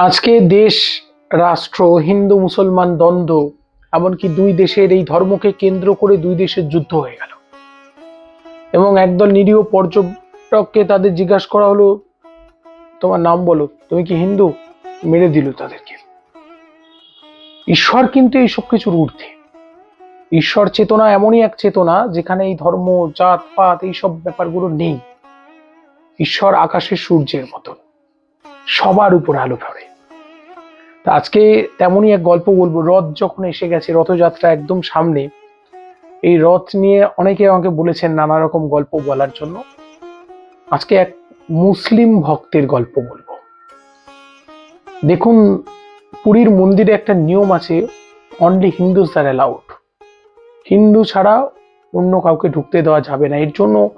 আজকে দেশ, রাষ্ট্র, হিন্দু, মুসলমান, দ্বন্দ্ব, এমনকি দুই দেশের এই ধর্মকে কেন্দ্র করে দুই দেশের যুদ্ধ হয়ে গেল। এবং একদল নিরীহ পর্যটককে তাদের জিজ্ঞাসা করা হলো, তোমার নাম বলো, তুমি কি হিন্দু? মেরে দিল তাদেরকে। ঈশ্বর কিন্তু এই সব কিছুর ঊর্ধ্বে। ঈশ্বর চেতনা এমনই এক চেতনা যেখানে এই ধর্ম, জাত, পাত এইসব ব্যাপারগুলো নেই। ঈশ্বর আকাশের সূর্যের মতন। সবার উপর আলো পড়ে। তা আজকে তেমনই এক গল্প বলব। রথ যখন এসে গেছে, রথযাত্রা একদম সামনে, এই রথ নিয়ে অনেকে আমাকে বলেছেন নানা রকম গল্প বলার জন্য। আজকে এক মুসলিম ভক্তের গল্প বলব। দেখুন, পুরীর মন্দিরে একটা নিয়ম আছে অনলি হিন্দুস আর অ্যালাউড হিন্দু ছাড়া অন্য কাউকে ঢুকতে দেওয়া যাবে না। এর জন্য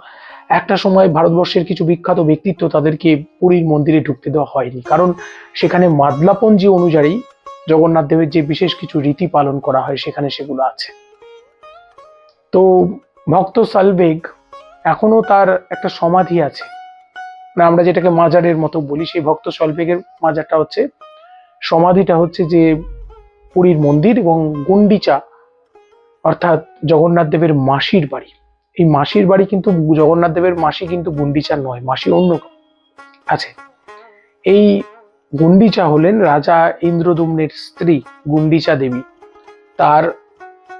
একটা সময় ভারতবর্ষের কিছু বিখ্যাত ব্যক্তিত্ব তাদেরকে পুরীর মন্দিরে ঢুকতে দেওয়া হয়নি। কারণ সেখানে মাদলাপঞ্জি অনুযায়ী জগন্নাথ দেবের যে বিশেষ কিছু রীতি পালন করা হয়, সেখানে সেগুলো আছে। তো ভক্ত সালবেগ এখনও তার একটা সমাধি আছে। মানে আমরা যেটাকে মাজারের মতো বলি, সেই ভক্ত সলবেগের মাজারটা হচ্ছে, সমাধিটা হচ্ছে যে পুরীর মন্দির এবং গুন্ডিচা, অর্থাৎ জগন্নাথ দেবের মাসির বাড়ি। এই মাসির বাড়ি কিন্তু জগন্নাথ দেবের মাসি কিন্তু গুন্ডিচা নয় মাসি অন্য আছে। এই গুন্ডিচা হলেন রাজা ইন্দ্রদুম্নের স্ত্রী গুন্ডিচা দেবী। তার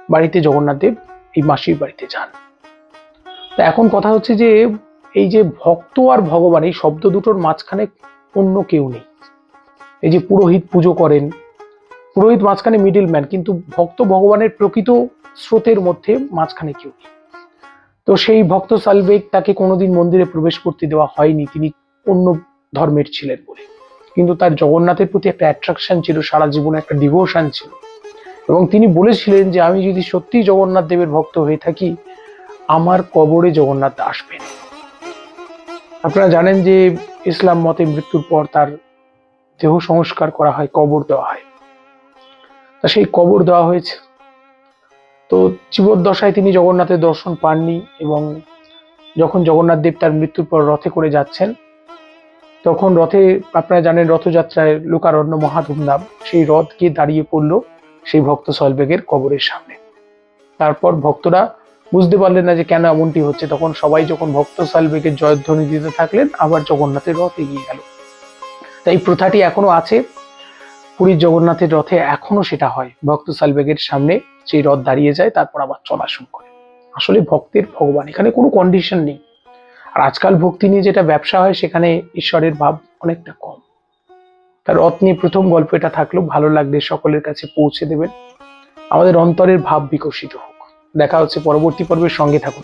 বাড়িতে জগন্নাথ দেব এই মাসির বাড়িতে যান। তা এখন কথা হচ্ছে যে, এই যে ভক্ত আর ভগবান, এই শব্দ দুটোর মাঝখানে অন্য কেউ নেই। এই যে পুরোহিত পুজো করেন, পুরোহিত মাঝখানে মিডিল ম্যান কিন্তু ভক্ত ভগবানের প্রকৃত স্রোতের মধ্যে মাঝখানে কেউ নেই। তো সেই ভক্ত সালবেগ তাকে কোনোদিন মন্দিরে প্রবেশ করতে দেওয়া হয়নি, তিনি অন্য ধর্মের ছিলেন বলে। কিন্তু তার জগন্নাথের প্রতি একটা অ্যাট্রাকশন ছিল, সারা জীবনে একটা ডিভোশন ছিল। এবং তিনি বলেছিলেন যে, আমি যদি সত্যি জগন্নাথ দেবের ভক্ত হয়ে থাকি, আমার কবরে জগন্নাথ আসবেন। আপনারা জানেন যে, ইসলাম মতে মৃত্যুর পর তার দেহ সংস্কার করা হয়, কবর দেওয়া হয়। তা সেই কবর দেওয়া হয়েছে। তো জীবদ্দশায় তিনি জগন্নাথের দর্শন পাননি এবং যখন জগন্নাথ দেব তার মৃত্যুর পর রথে করে যাচ্ছেন, তখন রথে, আপনারা জানেন রথযাত্রায় লোকারণ্য মহাধুমধাম। সেই রথ গিয়ে দাঁড়িয়ে পড়ল সেই ভক্ত সলবেগের কবরের সামনে। তারপর ভক্তরা বুঝতে পারলেন না যে কেন এমনটি হচ্ছে। তখন সবাই যখন ভক্ত সালবেগের জয়ধ্বনি দিতে থাকলেন, আবার জগন্নাথের রথ এগিয়ে গেল। তাই প্রথাটি এখনও আছে। পুরীর জগন্নাথের রথে এখনও সেটা হয়। ভক্ত সালবেগের সামনে সেই রথ দাঁড়িয়ে যায়, তারপর আবার চলা শুরু করে। আসলে ভক্তের ভগবান, এখানে কোনো কন্ডিশন নেই। আর আজকাল ভক্তি নিয়ে যেটা ব্যবসা হয়, সেখানে ঈশ্বরের ভাব অনেকটা কম। তার রথ নিয়ে প্রথম গল্প এটা থাকল, ভালো লাগলে সকলের কাছে পৌঁছে দেবেন। আমাদের অন্তরের ভাব বিকশিত হোক। দেখা হচ্ছে পরবর্তী পর্বের সঙ্গে থাকুন।